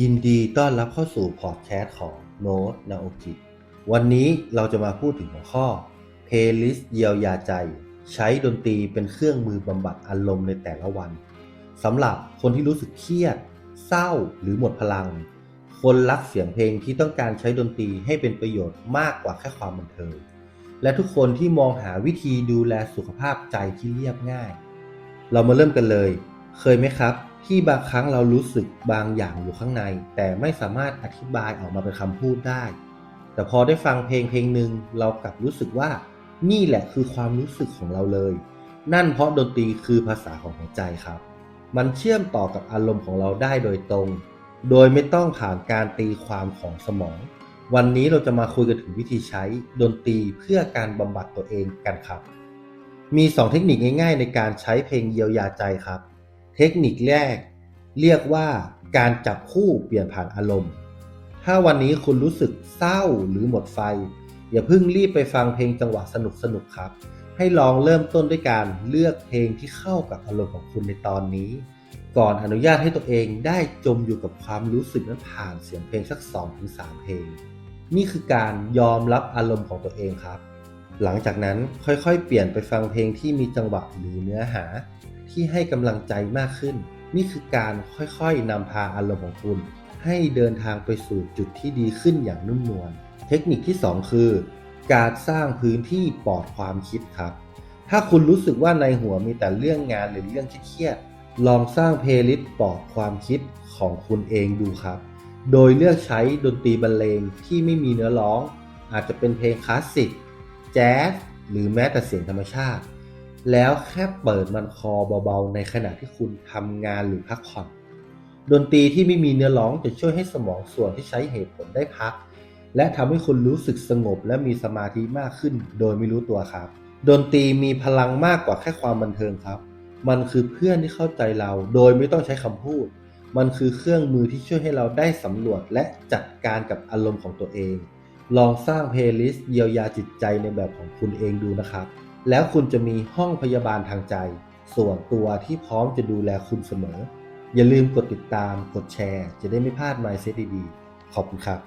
ยินดีต้อนรับเข้าสู่พอดแคสต์ของโน้ตนาโอกิวันนี้เราจะมาพูดถึงหัวข้อ Playlist เยียวยาใจ ใช้ดนตรีเป็นเครื่องมือบำบัดอารมณ์ในแต่ละวันสำหรับคนที่รู้สึกเครียด เศร้าหรือหมดพลัง คนรักเสียงเพลงที่ต้องการใช้ดนตรีให้เป็นประโยชน์มากกว่าแค่ความบันเทิงและทุกคนที่มองหาวิธีดูแลสุขภาพใจที่เรียบง่าย เรามาเริ่มกันเลย เคยไหมครับ ที่บางครั้งเรารู้สึกบางอย่างอยู่ข้างใน แต่ไม่สามารถอธิบายออกมาเป็นคำพูดได้ แต่พอได้ฟังเพลงเพลงหนึ่งเรากลับรู้สึกว่า นี่แหละคือความรู้สึกของเราเลย นั่นเพราะดนตรีคือภาษาของหัวใจครับ มันเชื่อมต่อกับอารมณ์ของเราได้โดยตรง โดยไม่ต้องผ่านการตีความของสมอง วันนี้เราจะมาคุยกันถึงวิธีใช้ดนตรีเพื่อการบำบัดตัวเองกันครับ มี 2 เทคนิคง่าย ๆ ในการใช้เพลงเยียวยาใจครับ เทคนิคแรก เรียกว่าการจับคู่เปลี่ยนผ่านอารมณ์ ถ้าวันนี้คุณรู้สึกเศร้าหรือหมดไฟ อย่าเพิ่งรีบไปฟังเพลงจังหวะสนุกๆครับ ให้ลองเริ่มต้นด้วยการเลือกเพลงที่เข้ากับอารมณ์ของคุณในตอนนี้ ก่อนอนุญาตให้ตัวเองได้จมอยู่กับความรู้สึกนั้นผ่านเสียงเพลงสัก 2-3 เพลง นี่คือการยอมรับอารมณ์ของตัวเองครับหลังจากนั้นค่อยๆ เปลี่ยนไปฟังเพลงที่มีจังหวะหรือเนื้อหา ที่ให้กำลังใจมากขึ้น นี่คือการค่อยๆนำพาอารมณ์ของคุณ ให้เดินทางไปสู่จุดที่ดีขึ้นอย่างนุ่มนวลเทคนิคที่ 2 คือ การสร้างพื้นที่ปลอดความคิดครับ ถ้าคุณรู้สึกว่าในหัวมีแต่เรื่องงานหรือเรื่องเครียดลองสร้างเพลย์ลิสต์ปลอดความคิดของคุณเองดูครับ โดยเลือกใช้ดนตรีบรรเลงที่ไม่มีเนื้อร้อง อาจจะเป็นเพลงคลาสสิก แจ๊ส หรือแม้แต่เสียงธรรมชาติ แล้วแค่เปิดมันคอเบาๆ ในขณะที่คุณทำงานหรือพักผ่อนดนตรีที่ไม่มีเนื้อร้องจะช่วยให้สมองส่วนที่ใช้เหตุผลได้พัก และทำให้คุณรู้สึกสงบและมีสมาธิมากขึ้น โดยไม่รู้ตัวครับ ดนตรีมีพลังมากกว่าแค่ความบันเทิงครับ มันคือเพื่อนที่เข้าใจเรา โดยไม่ต้องใช้คำพูด มันคือเครื่องมือที่ช่วยให้เราได้สำรวจและจัดการกับอารมณ์ของตัวเอง ลองสร้างเพลย์ลิสต์เยียวยาจิตใจในแบบของคุณเองดูนะครับ แล้วคุณจะมีห้องพยาบาลทางใจ ส่วนตัวที่พร้อมจะดูแลคุณเสมอ อย่าลืมกดติดตามกดแชร์ จะได้ไม่พลาดไม s เซตดีๆขอบคุณครับ